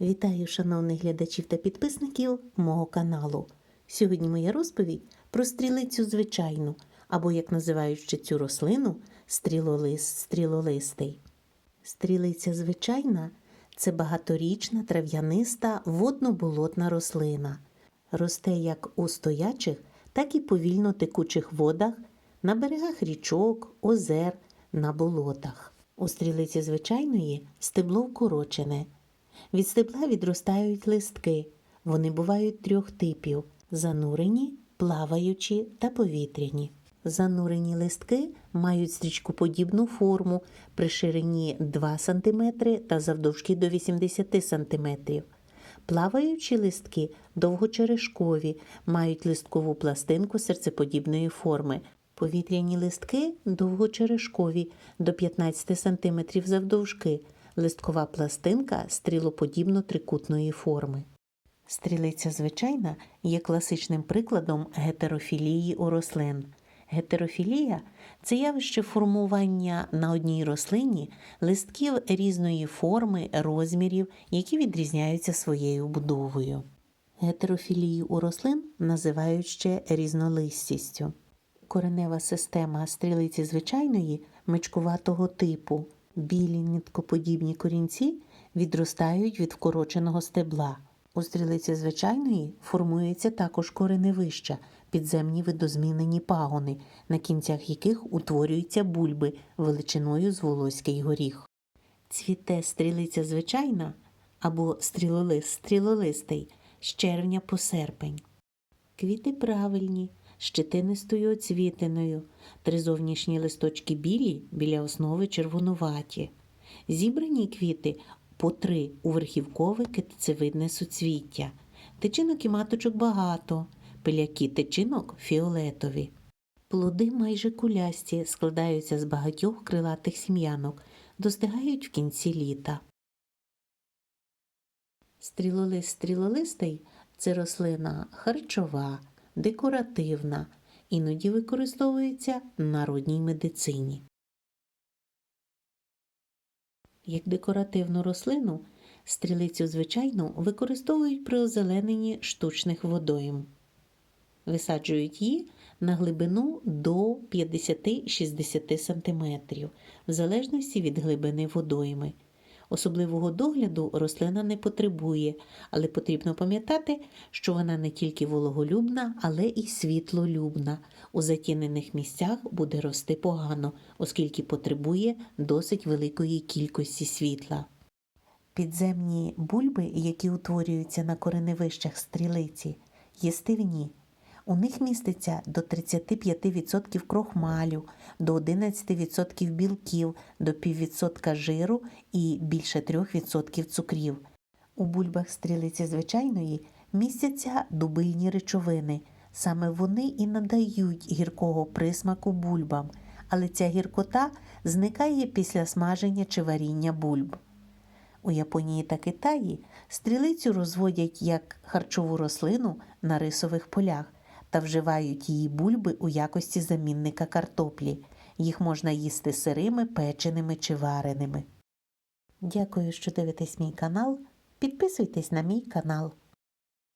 Вітаю шановних глядачів та підписників мого каналу. Сьогодні моя розповідь про стрілицю звичайну, або, як називають ще цю рослину, стрілолист стрілолистий. Стрілиця звичайна це багаторічна трав'яниста водно-болотна рослина. Росте як у стоячих, так і повільно текучих водах, на берегах річок, озер, на болотах. У стрілиці звичайної стебло вкорочене. Від стебла відростають листки. Вони бувають трьох типів: занурені, плаваючі та повітряні. Занурені листки мають стрічкоподібну форму при ширині 2 см та завдовжки до 80 см. Плаваючі листки довгочерешкові, мають листкову пластинку серцеподібної форми. Повітряні листки довгочерешкові до 15 см завдовжки. Листкова пластинка стрілоподібно трикутної форми. Стрілиця звичайна є класичним прикладом гетерофілії у рослин. Гетерофілія це явище формування на одній рослині листків різної форми, розмірів, які відрізняються своєю будовою. Гетерофілію у рослин називають ще різнолистістю. Коренева система стрілиці звичайної мичкуватого типу. Білі ниткоподібні корінці відростають від вкороченого стебла. У стрілиці звичайної формується також кореневища, підземні видозмінені пагони, на кінцях яких утворюються бульби величиною з волоський горіх. Цвіте стрілиця звичайна або стрілолист стрілолистий з червня по серпень. Квіти правильні, щетинистою оцвітиною, три зовнішні листочки білі, біля основи червонуваті. Зібрані квіти по три у верхівкове китицевидне суцвіття. Тичинок і маточок багато, пиляки тичинок фіолетові. Плоди майже кулясті складаються з багатьох крилатих сім'янок, достигають в кінці літа. Стрілолист стрілолистий це рослина харчова, декоративна, іноді використовується в народній медицині. Як декоративну рослину стрілицю звичайну використовують при озелененні штучних водойм. Висаджують її на глибину до 50-60 см, в залежності від глибини водойми. Особливого догляду рослина не потребує, але потрібно пам'ятати, що вона не тільки вологолюбна, але і світлолюбна. У затінених місцях буде рости погано, оскільки потребує досить великої кількості світла. Підземні бульби, які утворюються на кореневищах стрілиці, єстивні. У них міститься до 35% крохмалю, до 11% білків, до піввідсотка жиру і більше 3% цукрів. У бульбах стрілиці звичайної містяться дубильні речовини. Саме вони і надають гіркого присмаку бульбам, але ця гіркота зникає після смаження чи варіння бульб. У Японії та Китаї стрілицю розводять як харчову рослину на рисових полях та вживають її бульби у якості замінника картоплі. Їх можна їсти сирими, печеними чи вареними. Дякую, що дивитесь мій канал. Підписуйтесь на мій канал.